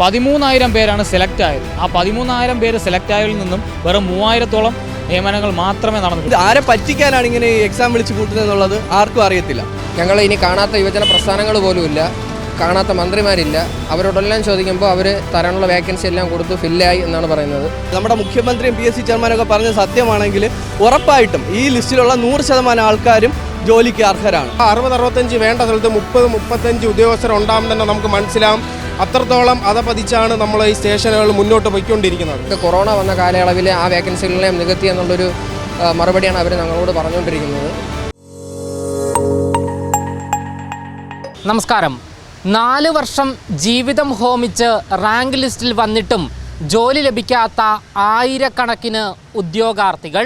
പതിമൂന്നായിരം പേരാണ് സെലക്ട് ആയത്. ആ പതിമൂന്നായിരം പേര് സെലക്ട് ആയതിൽ നിന്നും വെറും മൂവായിരത്തോളം നിയമനങ്ങൾ മാത്രമേ നടന്നു ഇത് ആരെ പറ്റിക്കാനാണ് ഇങ്ങനെ ഈ എക്സാം വിളിച്ചു കൂട്ടുന്നത് എന്നുള്ളത് ആർക്കും അറിയത്തില്ല. ഞങ്ങൾ ഇനി കാണാത്ത യുവജന പ്രസ്ഥാനങ്ങൾ പോലുമില്ല കാണാത്ത മന്ത്രിമാരില്ല. അവരോടെല്ലാം ചോദിക്കുമ്പോൾ അവർ തരാനുള്ള വേക്കൻസി എല്ലാം കൊടുത്തു ഫില്ലായി എന്നാണ് പറയുന്നത്. നമ്മുടെ മുഖ്യമന്ത്രിയും പി എസ് സി ചെയർമാനൊക്കെ പറഞ്ഞ സത്യമാണെങ്കിൽ ഉറപ്പായിട്ടും ഈ ലിസ്റ്റിലുള്ള നൂറ് ശതമാനം ആൾക്കാരും ജോലിക്ക് അർഹരാണ്. അറുപത് അറുപത്തഞ്ച് വേണ്ട സ്ഥലത്ത് മുപ്പത് മുപ്പത്തഞ്ച് ഉദ്യോഗസ്ഥർ ഉണ്ടാകും തന്നെ നമുക്ക് മനസ്സിലാവും. അത്രത്തോളം അതപതിച്ചാണ് നമ്മൾ ഈ സ്റ്റേഷനുകൾ മുന്നോട്ട് പോയിക്കൊണ്ടിരിക്കുന്നത്. കൊറോണ വന്ന കാലയളവിൽ ആ വേക്കൻസികളെ നികത്തി എന്നുള്ളൊരു മറുപടിയാണ് അവർ ഞങ്ങളോട് പറഞ്ഞുകൊണ്ടിരിക്കുന്നത്. നമസ്കാരം. നാല് വർഷം ജീവിതം ഹോമിച്ച് റാങ്ക് ലിസ്റ്റിൽ വന്നിട്ടും ജോലി ലഭിക്കാത്ത ആയിരക്കണക്കിന് ഉദ്യോഗാർത്ഥികൾ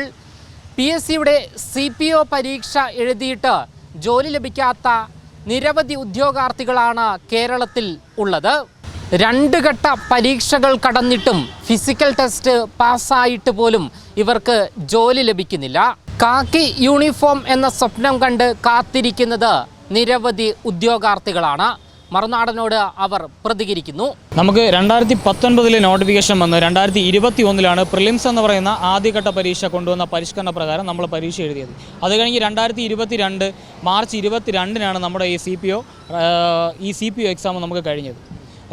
പി എസ് സിയുടെ സി പി ഒ പരീക്ഷ എഴുതിയിട്ട് ജോലി ലഭിക്കാത്ത നിരവധി ഉദ്യോഗാർത്ഥികളാണ് കേരളത്തിൽ ഉള്ളത്. രണ്ട് ഘട്ട പരീക്ഷകൾ കടന്നിട്ടും ഫിസിക്കൽ ടെസ്റ്റ് പാസ്സായിട്ട് പോലും ഇവർക്ക് ജോലി ലഭിക്കുന്നില്ല. കാക്കി യൂണിഫോം എന്ന സ്വപ്നം കണ്ട് കാത്തിരിക്കുന്നത് നിരവധി ഉദ്യോഗാർത്ഥികളാണ്. മറുനാടനോട് അവർ പ്രതികരിക്കുന്നു. നമുക്ക് രണ്ടായിരത്തി പത്തൊൻപതിലെ നോട്ടിഫിക്കേഷൻ വന്ന്. രണ്ടായിരത്തി ഇരുപത്തി ഒന്നിലാണ് പ്രിലിംസ് എന്ന് പറയുന്ന ആദ്യഘട്ട പരീക്ഷ കൊണ്ടുവന്ന പരിഷ്കരണ പ്രകാരം നമ്മൾ പരീക്ഷ എഴുതിയത്. അത് കഴിഞ്ഞ് രണ്ടായിരത്തി ഇരുപത്തി രണ്ട് മാർച്ച് ഇരുപത്തി രണ്ടിനാണ് നമ്മുടെ ഈ സി പി ഒ ഈ സി പി ഒ എക്സാം നമുക്ക് കഴിഞ്ഞത്.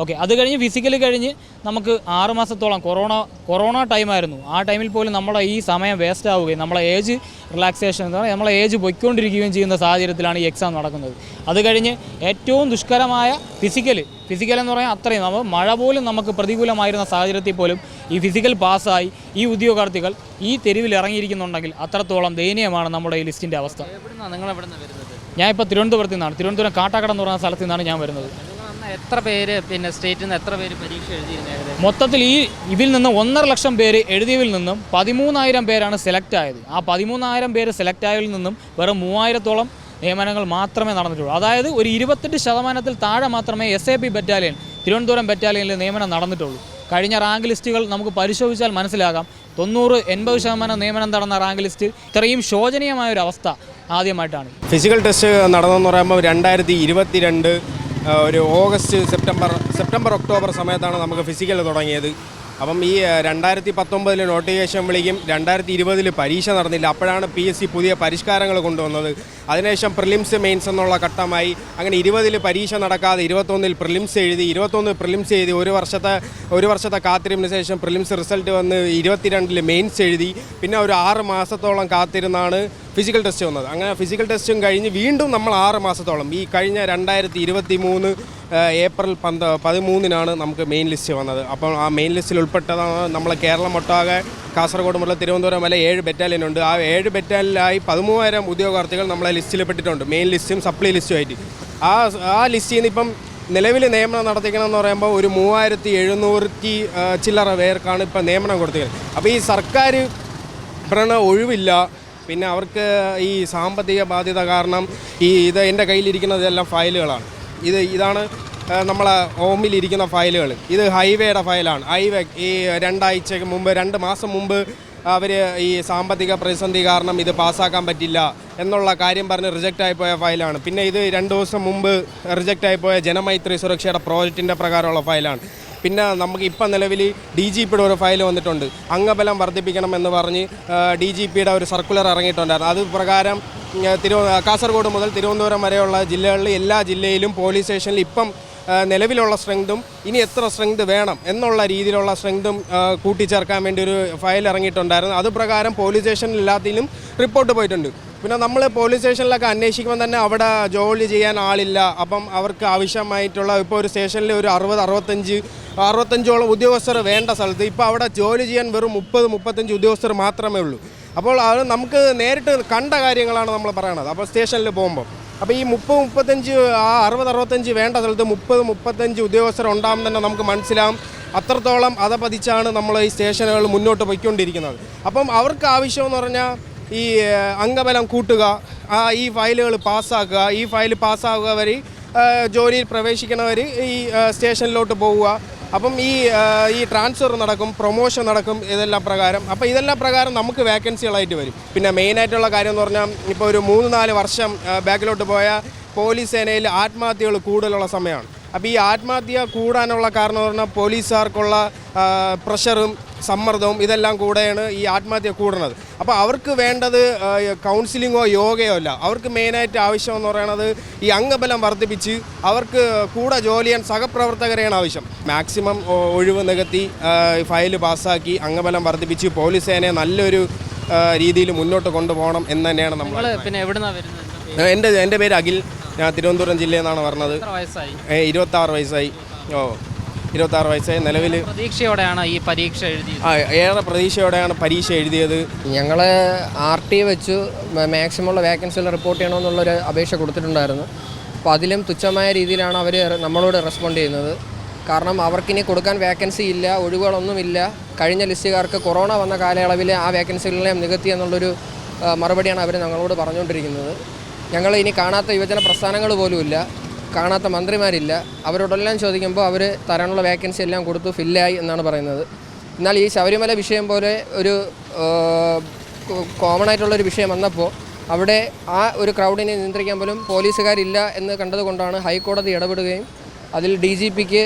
ഓക്കെ അത് കഴിഞ്ഞ് ഫിസിക്കലി കഴിഞ്ഞ് നമുക്ക് ആറ് മാസത്തോളം കൊറോണ കൊറോണ ടൈമായിരുന്നു ആ ടൈമിൽ പോലും നമ്മളെ ഈ സമയം വേസ്റ്റ് ആവുകയും നമ്മളെ ഏജ് റിലാക്സേഷൻ എന്ന് പറയുന്നത് നമ്മളെ ഏജ് പൊയ്ക്കൊണ്ടിരിക്കുകയും ചെയ്യുന്ന സാഹചര്യത്തിലാണ് ഈ എക്സാം നടക്കുന്നത്. അത് കഴിഞ്ഞ് ഏറ്റവും ദുഷ്കരമായ ഫിസിക്കൽ ഫിസിക്കൽ എന്ന് പറഞ്ഞാൽ അത്രയും നമ്മൾ മഴ പോലും നമുക്ക് പ്രതികൂലമായിരുന്ന സാഹചര്യത്തിൽ പോലും ഈ ഫിസിക്കൽ പാസ്സായി ഈ ഉദ്യോഗാർത്ഥികൾ ഈ തെരുവിൽ ഇറങ്ങിയിരിക്കുന്നുണ്ടെങ്കിൽ അത്രത്തോളം ദയനീയമാണ് നമ്മുടെ ഈ ലിസ്റ്റിന്റെ അവസ്ഥ. ഞാൻ ഇപ്പോൾ തിരുവനന്തപുരത്ത് നിന്നാണ്. തിരുവനന്തപുരം കാട്ടാക്കട എന്ന് പറയുന്ന സ്ഥലത്തു നിന്നാണ് ഞാൻ വരുന്നത്. എത്ര പേര് പിന്നെ സ്റ്റേറ്റിൽ നിന്ന് എത്ര പേര് പരീക്ഷ എഴുതിയിരുന്നു മൊത്തത്തിൽ ഈ ഇതിൽ നിന്ന് ഒന്നര ലക്ഷം പേര് എഴുതിയതിൽ നിന്നും പതിമൂന്നായിരം പേരാണ് സെലക്ട് ആയത്. ആ പതിമൂന്നായിരം പേര് സെലക്ട് ആയതിൽ നിന്നും വെറും മൂവായിരത്തോളം നിയമനങ്ങൾ മാത്രമേ നടന്നിട്ടുള്ളൂ. അതായത് ഒരു ഇരുപത്തെട്ട് ശതമാനത്തിൽ താഴെ മാത്രമേ S A P battalion Thiruvananthapuram ബറ്റാലിയനിൽ നിയമനം നടന്നിട്ടുള്ളൂ. കഴിഞ്ഞ റാങ്ക് ലിസ്റ്റുകൾ നമുക്ക് പരിശോധിച്ചാൽ മനസ്സിലാകാം. തൊണ്ണൂറ് എൺപത് ശതമാനം നിയമനം നടന്ന റാങ്ക് ലിസ്റ്റ് ഇത്രയും ശോചനീയമായ ഒരു അവസ്ഥ ആദ്യമായിട്ടാണ്. ഫിസിക്കൽ ടെസ്റ്റ് നടന്നെന്ന് പറയുമ്പോൾ രണ്ടായിരത്തി ഇരുപത്തി രണ്ട് ഒരു ഓഗസ്റ്റ് സെപ്റ്റംബർ സെപ്റ്റംബർ ഒക്ടോബർ സമയത്താണ് നമുക്ക് ഫിസിക്കൽ തുടങ്ങിയത്. അപ്പം ഈ രണ്ടായിരത്തി പത്തൊമ്പതിൽ നോട്ടിഫിക്കേഷൻ വിളിക്കും രണ്ടായിരത്തി ഇരുപതിൽ പരീക്ഷ നടന്നില്ല. അപ്പോഴാണ് പി എസ് സി പുതിയ പരിഷ്കാരങ്ങൾ കൊണ്ടുവന്നത്. അതിനുശേഷം പ്രിലിംസ് മെയിൻസ് എന്നുള്ള ഘട്ടമായി. അങ്ങനെ ഇരുപതിൽ പരീക്ഷ നടക്കാതെ ഇരുപത്തൊന്നിൽ പ്രിലിംസ് എഴുതി ഇരുപത്തൊന്ന് പ്രിലിംസ് എഴുതി ഒരു വർഷത്തെ ഒരു വർഷത്തെ കാത്തിരിപ്പിന് ശേഷം പ്രിലിംസ് റിസൾട്ട് വന്ന് ഇരുപത്തിരണ്ടിൽ മെയിൻസ് എഴുതി. പിന്നെ ഒരു ആറ് മാസത്തോളം കാത്തിരുന്നാണ് ഫിസിക്കൽ ടെസ്റ്റ് വന്നത്. അങ്ങനെ ഫിസിക്കൽ ടെസ്റ്റും കഴിഞ്ഞ് വീണ്ടും നമ്മൾ ആറ് മാസത്തോളം ഈ കഴിഞ്ഞ രണ്ടായിരത്തി ഇരുപത്തി മൂന്ന് ഏപ്രിൽ പന്ത പതിമൂന്നിനാണ് നമുക്ക് മെയിൻ ലിസ്റ്റ് വന്നത്. അപ്പോൾ ആ മെയിൻ ലിസ്റ്റിൽ ഉൾപ്പെട്ടതാണ് നമ്മളെ കേരളം ഒട്ടാകെ കാസർഗോഡ് മുതൽ തിരുവനന്തപുരം വരെ ഏഴ് ബറ്റാലിയൻ ഉണ്ട്. ആ ഏഴ് ബറ്റാലിയനായി പതിമൂവായിരം ഉദ്യോഗാർത്ഥികൾ നമ്മളെ ലിസ്റ്റിൽ പെട്ടിട്ടുണ്ട് മെയിൻ ലിസ്റ്റും സപ്ലൈ ലിസ്റ്റും ആയിട്ട്. ആ ആ ലിസ്റ്റിൽ നിന്ന് ഇപ്പം നിലവിൽ നിയമനം നടത്തിക്കണം എന്ന് പറയുമ്പോൾ ഒരു മൂവായിരത്തി എഴുന്നൂറ്റി ചില്ലറ പേർക്കാണ് ഇപ്പം നിയമനം കൊടുത്തിരിക്കുന്നത് അപ്പോൾ ഈ സർക്കാർ ഭരണ ഒഴിവില്ല. പിന്നെ അവർക്ക് ഈ സാമ്പത്തിക ബാധ്യത കാരണം ഈ ഇത് എന്റെ കയ്യിലിരിക്കുന്നതെല്ലാം ഫയലുകളാണ്. ഇത് ഇതാണ് നമ്മളെ ഹോമിലിരിക്കുന്ന ഫയലുകൾ. ഇത് ഹൈവേയുടെ ഫയലാണ്. ഹൈവേ ഈ രണ്ടാഴ്ചക്ക് മുമ്പ് രണ്ട് മാസം മുമ്പ് അവർ ഈ സാമ്പത്തിക പ്രതിസന്ധി കാരണം ഇത് പാസ്സാക്കാൻ പറ്റില്ല എന്നുള്ള കാര്യം പറഞ്ഞ് റിജക്റ്റ് ആയിപ്പോയ ഫയലാണ്. പിന്നെ ഇത് രണ്ട് ദിവസം മുമ്പ് റിജക്റ്റ് ആയിപ്പോയ ജനമൈത്രി സുരക്ഷയുടെ പ്രോജക്റ്റിന്റെ പ്രകാരമുള്ള ഫയലാണ്. പിന്നെ നമുക്ക് ഇപ്പം നിലവിൽ ഡി ജി പിയുടെ ഒരു ഫയൽ വന്നിട്ടുണ്ട്. അംഗബലം വർദ്ധിപ്പിക്കണം എന്ന് പറഞ്ഞ് ഡി ജി പിയുടെ ഒരു സർക്കുലർ ഇറങ്ങിയിട്ടുണ്ടായിരുന്നു. അത് പ്രകാരം തിരു കാസർഗോഡ് മുതൽ തിരുവനന്തപുരം വരെയുള്ള ജില്ലകളിൽ എല്ലാ ജില്ലയിലും പോലീസ് സ്റ്റേഷനിൽ ഇപ്പം നിലവിലുള്ള സ്ട്രെങ്തും ഇനി എത്ര സ്ട്രെങ്ത് വേണം എന്നുള്ള രീതിയിലുള്ള സ്ട്രെങ്തും കൂട്ടിച്ചേർക്കാൻ വേണ്ടി ഒരു ഫയൽ ഇറങ്ങിയിട്ടുണ്ടായിരുന്നു. അതുപ്രകാരം പോലീസ് സ്റ്റേഷനിൽ എല്ലാത്തിലും റിപ്പോർട്ട് പോയിട്ടുണ്ട്. പിന്നെ നമ്മൾ പോലീസ് സ്റ്റേഷനിലൊക്കെ അന്വേഷിക്കുമ്പോൾ തന്നെ അവിടെ ജോലി ചെയ്യാൻ ആളില്ല. അപ്പം അവർക്ക് ആവശ്യമായിട്ടുള്ള ഇപ്പോൾ ഒരു സ്റ്റേഷനിൽ ഒരു അറുപത് അറുപത്തഞ്ച് അറുപത്തഞ്ചോളം ഉദ്യോഗസ്ഥർ വേണ്ട സ്ഥലത്ത്. ഇപ്പോൾ അവിടെ ജോലി ചെയ്യാൻ വെറും മുപ്പത് മുപ്പത്തഞ്ച് ഉദ്യോഗസ്ഥർ മാത്രമേ ഉള്ളൂ. അപ്പോൾ അത് നമുക്ക് നേരിട്ട് കണ്ട കാര്യങ്ങളാണ് നമ്മൾ പറയണത്. അപ്പോൾ സ്റ്റേഷനിൽ പോകുമ്പോൾ അപ്പോൾ ഈ മുപ്പത് മുപ്പത്തഞ്ച് ആ അറുപത് അറുപത്തഞ്ച് വേണ്ട സ്ഥലത്ത് മുപ്പത് മുപ്പത്തഞ്ച് ഉദ്യോഗസ്ഥർ ഉണ്ടാകും തന്നെ നമുക്ക് മനസ്സിലാവും. അത്രത്തോളം അതപതിച്ചാണ് നമ്മൾ ഈ സ്റ്റേഷനുകൾ മുന്നോട്ട് പോയിക്കൊണ്ടിരിക്കുന്നത്. അപ്പം അവർക്ക് ആവശ്യമെന്ന് പറഞ്ഞാൽ ഈ അംഗബലം കൂട്ടുക ആ ഈ ഫയലുകൾ പാസ്സാക്കുക ഈ ഫയൽ പാസ്സാകുക വരെ ജോലിയിൽ പ്രവേശിക്കണവർ ഈ സ്റ്റേഷനിലോട്ട് പോവുക. അപ്പം ഈ ഈ ട്രാൻസ്ഫർ നടക്കും പ്രൊമോഷൻ നടക്കും ഇതെല്ലാം പ്രകാരം. അപ്പോൾ ഇതെല്ലാം പ്രകാരം നമുക്ക് വേക്കൻസികളായിട്ട് വരും. പിന്നെ മെയിനായിട്ടുള്ള കാര്യം എന്ന് പറഞ്ഞാൽ ഇപ്പോൾ ഒരു മൂന്ന് നാല് വർഷം ബാക്കിലോട്ട് പോയ പോലീസ് സേനയിൽ ആത്മഹത്യകൾ കൂടുതലുള്ള സമയമാണ്. അപ്പോൾ ഈ ആത്മഹത്യ കൂടാനുള്ള കാരണം എന്ന് പറഞ്ഞാൽ പോലീസുകാർക്കുള്ള പ്രഷറും സമ്മർദ്ദവും ഇതെല്ലാം കൂടെയാണ് ഈ ആത്മഹത്യ കൂടുന്നത്. അപ്പോൾ അവർക്ക് വേണ്ടത് കൗൺസിലിങ്ങോ യോഗയോ അല്ല. അവർക്ക് മെയിനായിട്ട് ആവശ്യം എന്ന് പറയുന്നത് ഈ അംഗബലം വർദ്ധിപ്പിച്ച് അവർക്ക് കൂടെ ജോലി ചെയ്യാൻ സഹപ്രവർത്തകരെയാണ് ആവശ്യം. മാക്സിമം ഒഴിവ് നികത്തി ഫയൽ പാസ്സാക്കി അംഗബലം വർദ്ധിപ്പിച്ച് പോലീസ് സേനയെ നല്ലൊരു രീതിയിൽ മുന്നോട്ട് കൊണ്ടുപോകണം എന്ന് തന്നെയാണ് നമ്മൾ പിന്നെ വരുന്നത്? എന്റെ എന്റെ പേര് അഖിൽ. ഞാൻ തിരുവനന്തപുരം ജില്ലയിൽ നിന്നാണ് പറഞ്ഞത് വയസ്സായി? ഇരുപത്താറ് വയസ്സായി. ഓ ഇരുപത്താറ് വയസ്സായി. നിലവിൽ പ്രതീക്ഷയോടെയാണ് ഈ പരീക്ഷ എഴുതിയത്. ഏറെ പ്രതീക്ഷയോടെയാണ് പരീക്ഷ എഴുതിയത്. ഞങ്ങൾ ആർ ടി വെച്ചു. മാക്സിമം ഉള്ള വേക്കൻസികൾ റിപ്പോർട്ട് ചെയ്യണമെന്നുള്ളൊരു അപേക്ഷ കൊടുത്തിട്ടുണ്ടായിരുന്നു. അപ്പോൾ അതിലും തുച്ഛമായ രീതിയിലാണ് അവർ നമ്മളോട് റെസ്പോണ്ട് ചെയ്യുന്നത്. കാരണം അവർക്കിനി കൊടുക്കാൻ വേക്കൻസി ഇല്ല ഒഴിവുകളൊന്നുമില്ല. കഴിഞ്ഞ ലിസ്റ്റുകാർക്ക് കൊറോണ വന്ന കാലയളവിൽ ആ വേക്കൻസികളെല്ലാം നികത്തി എന്നുള്ളൊരു മറുപടിയാണ് അവർ ഞങ്ങളോട് പറഞ്ഞുകൊണ്ടിരിക്കുന്നത്. ഞങ്ങൾ ഇനി കാണാത്ത യുവജന പ്രസ്ഥാനങ്ങൾ പോലുമില്ല. കാണാത്ത മന്ത്രിമാരില്ല. അവരോടെല്ലാം ചോദിക്കുമ്പോൾ അവർ തരാനുള്ള വേക്കൻസി എല്ലാം കൊടുത്തു ഫില്ലായി എന്നാണ് പറയുന്നത്. എന്നാൽ ഈ ശബരിമല വിഷയം പോലെ ഒരു കോമൺ ആയിട്ടുള്ളൊരു വിഷയം വന്നപ്പോൾ അവിടെ ആ ഒരു ക്രൗഡിനെ നിയന്ത്രിക്കാൻ പോലും പോലീസുകാരില്ല എന്ന് കണ്ടതുകൊണ്ടാണ് ഹൈക്കോടതി ഇടപെടുകയും അതിൽ ഡി ജി പിക്ക്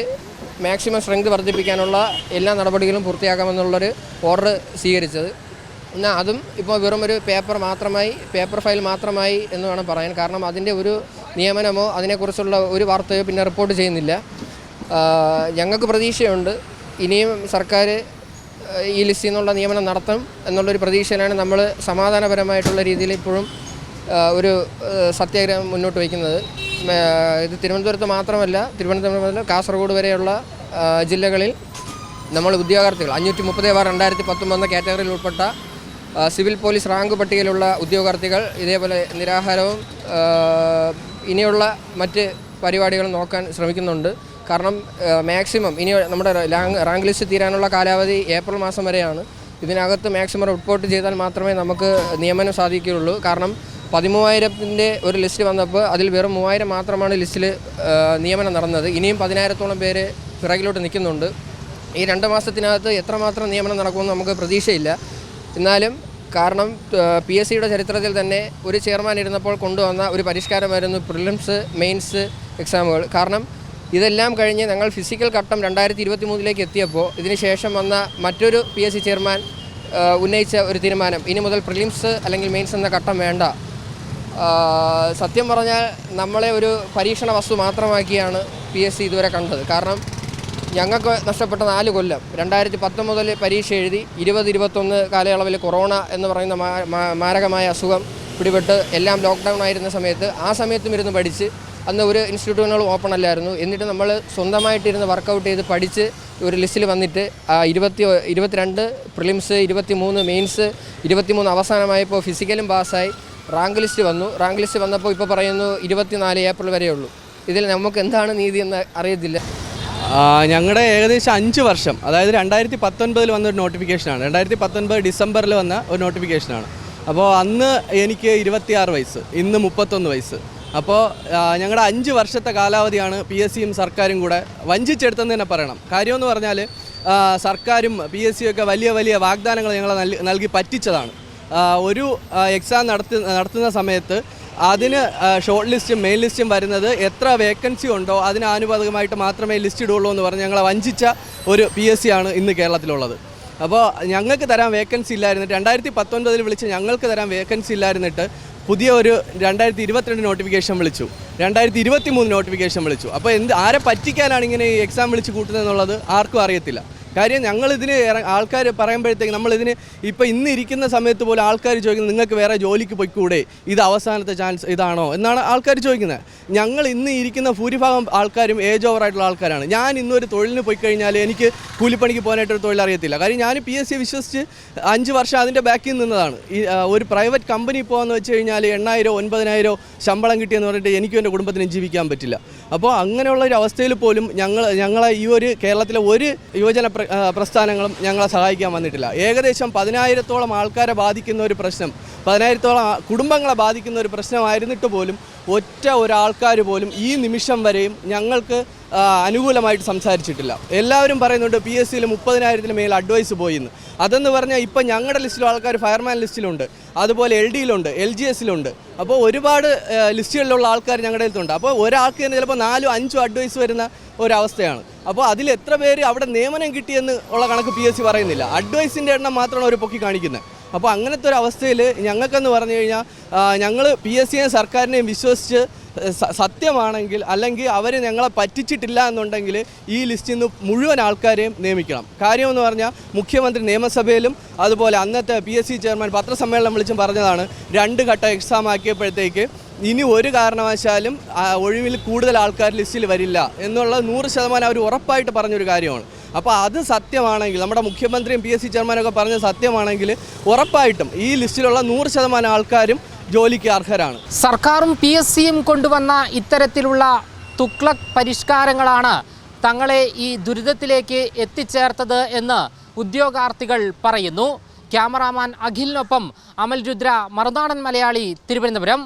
മാക്സിമം സ്ട്രെങ്ത് വർദ്ധിപ്പിക്കാനുള്ള എല്ലാ നടപടികളും പൂർത്തിയാക്കാമെന്നുള്ളൊരു ഓർഡർ സ്വീകരിച്ചത്. എന്നാൽ അതും ഇപ്പോൾ വെറും ഒരു പേപ്പർ മാത്രമായി പേപ്പർ ഫയൽ മാത്രമായി എന്ന് വേണം പറയാൻ. കാരണം അതിന്റെ ഒരു നിയമനമോ അതിനെക്കുറിച്ചുള്ള ഒരു വാർത്തയോ പിന്നെ റിപ്പോർട്ട് ചെയ്യുന്നില്ല. ഞങ്ങൾക്ക് പ്രതീക്ഷയുണ്ട്. ഇനിയും സർക്കാർ ഈ ലിസ്റ്റിൽ നിന്നുള്ള നിയമനം നടത്തും എന്നുള്ളൊരു പ്രതീക്ഷയിലാണ് നമ്മൾ സമാധാനപരമായിട്ടുള്ള രീതിയിൽ ഇപ്പോഴും ഒരു സത്യാഗ്രഹം മുന്നോട്ട് വയ്ക്കുന്നത്. ഇത് തിരുവനന്തപുരത്ത് മാത്രമല്ല തിരുവനന്തപുരം മുതൽ കാസർഗോഡ് വരെയുള്ള ജില്ലകളിൽ നമ്മൾ ഉദ്യോഗാർത്ഥികൾ അഞ്ഞൂറ്റി മുപ്പത് ബാർ രണ്ടായിരത്തി പത്തൊമ്പത് കാറ്റഗറിയിൽ ഉൾപ്പെട്ട സിവിൽ പോലീസ് റാങ്ക് പട്ടികയിലുള്ള ഉദ്യോഗാർത്ഥികൾ ഇതേപോലെ നിരാഹാരവും ഇനിയുള്ള മറ്റ് പരിപാടികൾ നോക്കാൻ ശ്രമിക്കുന്നുണ്ട്. കാരണം മാക്സിമം ഇനി നമ്മുടെ റാങ്ക് ലിസ്റ്റ് തീരാനുള്ള കാലാവധി ഏപ്രിൽ മാസം വരെയാണ്. ഇതിനകത്ത് മാക്സിമം റിപ്പോർട്ട് ചെയ്താൽ മാത്രമേ നമുക്ക് നിയമനം സാധിക്കുകയുള്ളൂ. കാരണം പതിമൂവായിരത്തിന്റെ ഒരു ലിസ്റ്റ് വന്നപ്പോൾ അതിൽ വെറും മൂവായിരം മാത്രമാണ് ലിസ്റ്റിൽ നിയമനം നടന്നത്. ഇനിയും പതിനായിരത്തോളം പേര് പിറകിലോട്ട് നിൽക്കുന്നുണ്ട്. ഈ രണ്ട് മാസത്തിനകത്ത് എത്രമാത്രം നിയമനം നടക്കുമെന്ന് നമുക്ക് പ്രതീക്ഷയില്ല. എന്നാലും കാരണം പി എസ് സിയുടെ ചരിത്രത്തിൽ തന്നെ ഒരു ചെയർമാൻ ഇരുന്നപ്പോൾ കൊണ്ടുവന്ന ഒരു പരിഷ്കാരമായിരുന്നു പ്രിലിംസ് മെയിൻസ് എക്സാമുകൾ. കാരണം ഇതെല്ലാം കഴിഞ്ഞ് ഞങ്ങൾ ഫിസിക്കൽ ഘട്ടം രണ്ടായിരത്തി ഇരുപത്തി മൂന്നിലേക്ക് എത്തിയപ്പോൾ ഇതിന് ശേഷം വന്ന മറ്റൊരു പി എസ് സി ചെയർമാൻ ഉന്നയിച്ച ഒരു തീരുമാനം ഇനി മുതൽ പ്രിലിംസ് അല്ലെങ്കിൽ മെയിൻസ് എന്ന ഘട്ടം വേണ്ട. സത്യം പറഞ്ഞാൽ നമ്മളെ ഒരു പരീക്ഷണ വസ്തു മാത്രമാക്കിയാണ് പി എസ് സി ഇതുവരെ കണ്ടത്. കാരണം ഞങ്ങൾക്ക് നഷ്ടപ്പെട്ട നാല് കൊല്ലം. രണ്ടായിരത്തി മുതൽ പരീക്ഷ എഴുതി ഇരുപത് ഇരുപത്തൊന്ന് കാലയളവിൽ കൊറോണ എന്ന് പറയുന്ന മാരകമായ അസുഖം പിടിപെട്ട് എല്ലാം ലോക്ക്ഡൗൺ ആയിരുന്ന സമയത്ത് ആ സമയത്തും ഇരുന്ന് പഠിച്ച് അന്ന് ഒരു ഇൻസ്റ്റിറ്റ്യൂട്ടുകളും ഓപ്പൺ അല്ലായിരുന്നു. എന്നിട്ട് നമ്മൾ സ്വന്തമായിട്ടിരുന്ന് വർക്കൗട്ട് ചെയ്ത് പഠിച്ച് ഒരു ലിസ്റ്റിൽ വന്നിട്ട് ഇരുപത്തി ഇരുപത്തിരണ്ട് പ്രിലിംസ് ഇരുപത്തി മൂന്ന് മെയിൻസ് ഇരുപത്തിമൂന്ന് അവസാനമായപ്പോൾ ഫിസിക്കലും പാസ്സായി. റാങ്ക് ലിസ്റ്റ് വന്നു. റാങ്ക് ലിസ്റ്റ് വന്നപ്പോൾ ഇപ്പോൾ പറയുന്നു ഇരുപത്തിനാല് ഏപ്രിൽ വരെയുള്ളൂ. ഇതിൽ നമുക്ക് എന്താണ് നീതി എന്ന് അറിയത്തില്ല. ഞങ്ങളുടെ ഏകദേശം അഞ്ച് വർഷം. അതായത് രണ്ടായിരത്തി പത്തൊൻപതിൽ വന്ന ഒരു നോട്ടിഫിക്കേഷനാണ്. രണ്ടായിരത്തി പത്തൊൻപത് ഡിസംബറിൽ വന്ന ഒരു നോട്ടിഫിക്കേഷനാണ്. അപ്പോൾ അന്ന് എനിക്ക് ഇരുപത്തിയാറ് വയസ്സ് ഇന്ന് മുപ്പത്തൊന്ന് വയസ്സ്. അപ്പോൾ ഞങ്ങളുടെ അഞ്ച് വർഷത്തെ കാലാവധിയാണ് പി എസ് സിയും സർക്കാരും കൂടെ വഞ്ചിച്ചെടുത്തെന്ന് തന്നെ പറയണം. കാര്യമെന്ന് പറഞ്ഞാൽ സർക്കാരും പി എസ് സിയും ഒക്കെ വലിയ വലിയ വാഗ്ദാനങ്ങൾ ഞങ്ങളെ നൽകി പറ്റിച്ചതാണ്. ഒരു എക്സാം നടത്തി നടത്തുന്ന സമയത്ത് അതിന് ഷോർട്ട് ലിസ്റ്റും മെയിൻ ലിസ്റ്റും വരുന്നത് എത്ര വേക്കൻസി ഉണ്ടോ അതിന് ആനുപാതികമായിട്ട് മാത്രമേ ലിസ്റ്റ് ഇടുള്ളൂ എന്ന് പറഞ്ഞ് ഞങ്ങളെ വഞ്ചിച്ച ഒരു പി എസ് സി ആണ് ഇന്ന് കേരളത്തിലുള്ളത്. അപ്പോൾ ഞങ്ങൾക്ക് തരാൻ വേക്കൻസി ഇല്ലായിരുന്നിട്ട് രണ്ടായിരത്തി പത്തൊൻപതിൽ വിളിച്ച് ഞങ്ങൾക്ക് തരാൻ വേക്കൻസി ഇല്ലായിരുന്നിട്ട് പുതിയ ഒരു രണ്ടായിരത്തി ഇരുപത്തിരണ്ട് നോട്ടിഫിക്കേഷൻ വിളിച്ചു. രണ്ടായിരത്തി ഇരുപത്തി മൂന്ന് നോട്ടിഫിക്കേഷൻ വിളിച്ചു. അപ്പോൾ എന്ത് ആരെ പറ്റിക്കാനാണ് ഇങ്ങനെ ഈ എക്സാം വിളിച്ച് കൂട്ടുന്നത് എന്നുള്ളത് ആർക്കും അറിയത്തില്ല. കാര്യം ഞങ്ങളിതിന് ആൾക്കാർ പറയുമ്പോഴത്തേക്ക് നമ്മളിതിന് ഇപ്പോൾ ഇന്ന് ഇരിക്കുന്ന സമയത്ത് പോലും ആൾക്കാർ ചോദിക്കുന്നത് നിങ്ങൾക്ക് വേറെ ജോലിക്ക് പോയിക്കൂടെ? ഇത് അവസാനത്തെ ചാൻസ് ഇതാണോ? എന്നാണ് ആൾക്കാർ ചോദിക്കുന്നത്. ഞങ്ങൾ ഇന്ന് ഇരിക്കുന്ന ഭൂരിഭാഗം ആൾക്കാരും ഏജ് ഓവർ ആയിട്ടുള്ള ആൾക്കാരാണ്. ഞാൻ ഇന്നൊരു തൊഴിലിന് പോയി കഴിഞ്ഞാൽ എനിക്ക് കൂലിപ്പണിക്ക് പോകാനായിട്ടൊരു തൊഴിൽ അറിയത്തില്ല. കാര്യം ഞാൻ പി എസ് സി വിശ്വസിച്ച് അഞ്ച് വർഷം അതിന്റെ ബാക്കിൽ നിന്നതാണ്. ഈ ഒരു പ്രൈവറ്റ് കമ്പനി പോകാമെന്ന് വെച്ച് കഴിഞ്ഞാൽ എണ്ണായിരോ ഒൻപതിനായിരോ ശമ്പളം കിട്ടിയെന്ന് പറഞ്ഞിട്ട് എനിക്കും എന്റെ കുടുംബത്തിന് ജീവിക്കാൻ പറ്റില്ല. അപ്പോൾ അങ്ങനെയുള്ള ഒരു അവസ്ഥയിൽ പോലും ഞങ്ങൾ ഞങ്ങളെ ഈ ഒരു കേരളത്തിലെ ഒരു യുവജന പ്രസ്ഥാനങ്ങളും ഞങ്ങളെ സഹായിക്കാൻ വന്നിട്ടില്ല. ഏകദേശം പതിനായിരത്തോളം ആൾക്കാരെ ബാധിക്കുന്ന ഒരു പ്രശ്നം പതിനായിരത്തോളം കുടുംബങ്ങളെ ബാധിക്കുന്ന ഒരു പ്രശ്നമായിരുന്നിട്ട് പോലും ഒറ്റ ഒരാൾക്കാർ പോലും ഈ നിമിഷം വരെയും ഞങ്ങൾക്ക് അനുകൂലമായിട്ട് സംസാരിച്ചിട്ടില്ല. എല്ലാവരും പറയുന്നുണ്ട് പി എസ് സിയിൽ മുപ്പതിനായിരത്തിന് മേൽ അഡ്വൈസ് പോയിന്ന്. അതെന്ന് പറഞ്ഞാൽ ഇപ്പം ഞങ്ങളുടെ ലിസ്റ്റിലും ആൾക്കാർ ഫയർമാൻ ലിസ്റ്റിലുണ്ട്. അതുപോലെ എൽ ഡിയിലുണ്ട് എൽ ജി എസിലുണ്ട് അപ്പോൾ ഒരുപാട് ലിസ്റ്റുകളിലുള്ള ആൾക്കാർ ഞങ്ങളുടെ അടുത്തുണ്ട്. അപ്പോൾ ഒരാൾക്ക് തന്നെ ചിലപ്പോൾ നാലും അഞ്ചും അഡ്വൈസ് വരുന്ന ഒരവസ്ഥയാണ്. അപ്പോൾ അതിൽ എത്ര പേര് അവിടെ നിയമനം കിട്ടിയെന്ന് ഉള്ള കണക്ക് പി എസ് സി പറയുന്നില്ല. അഡ്വൈസിന്റെ എണ്ണം മാത്രമാണ് അവർ പൊക്കി കാണിക്കുന്നത്. അപ്പോൾ അങ്ങനത്തെ ഒരു അവസ്ഥയിൽ ഞങ്ങൾക്കെന്ന് പറഞ്ഞു കഴിഞ്ഞാൽ ഞങ്ങൾ പി എസ് സിയെയും സർക്കാരിനെയും വിശ്വസിച്ച് സത്യമാണെങ്കിൽ അല്ലെങ്കിൽ അവർ ഞങ്ങളെ പറ്റിച്ചിട്ടില്ല എന്നുണ്ടെങ്കിൽ ഈ ലിസ്റ്റിൽ നിന്ന് മുഴുവൻ ആൾക്കാരെയും നിയമിക്കണം. കാര്യമെന്ന് പറഞ്ഞാൽ മുഖ്യമന്ത്രി നിയമസഭയിലും അതുപോലെ അന്നത്തെ പി എസ് സി ചെയർമാൻ പത്രസമ്മേളനം വിളിച്ചും പറഞ്ഞതാണ് രണ്ട് ഘട്ടം എക്സാം ആക്കിയപ്പോഴത്തേക്ക് ഇനി ഒരു കാരണവശാലും ഒഴിവിൽ കൂടുതൽ ആൾക്കാർ ലിസ്റ്റിൽ വരില്ല എന്നുള്ളത് നൂറ് ശതമാനം അവർ ഉറപ്പായിട്ട് പറഞ്ഞൊരു കാര്യമാണ്. അപ്പോൾ അത് സത്യമാണെങ്കിൽ നമ്മുടെ മുഖ്യമന്ത്രിയും പി എസ് സി ചെയർമാനൊക്കെ പറഞ്ഞ സത്യമാണെങ്കിൽ ഉറപ്പായിട്ടും ഈ ലിസ്റ്റിലുള്ള നൂറ് ശതമാനം ആൾക്കാരും ജോലിക്ക് അർഹരാണ്. സർക്കാരും പി എസ് സിയും കൊണ്ടുവന്ന ഇത്തരത്തിലുള്ള തുക്ലക് പരിഷ്കാരങ്ങളാണ് തങ്ങളെ ഈ ദുരിതത്തിലേക്ക് എത്തിച്ചേർത്തത് എന്ന് ഉദ്യോഗാർത്ഥികൾ പറയുന്നു. ക്യാമറാമാൻ അഖിലിനൊപ്പം അമൽ രുദ്ര മറുനാടൻ മലയാളി തിരുവനന്തപുരം.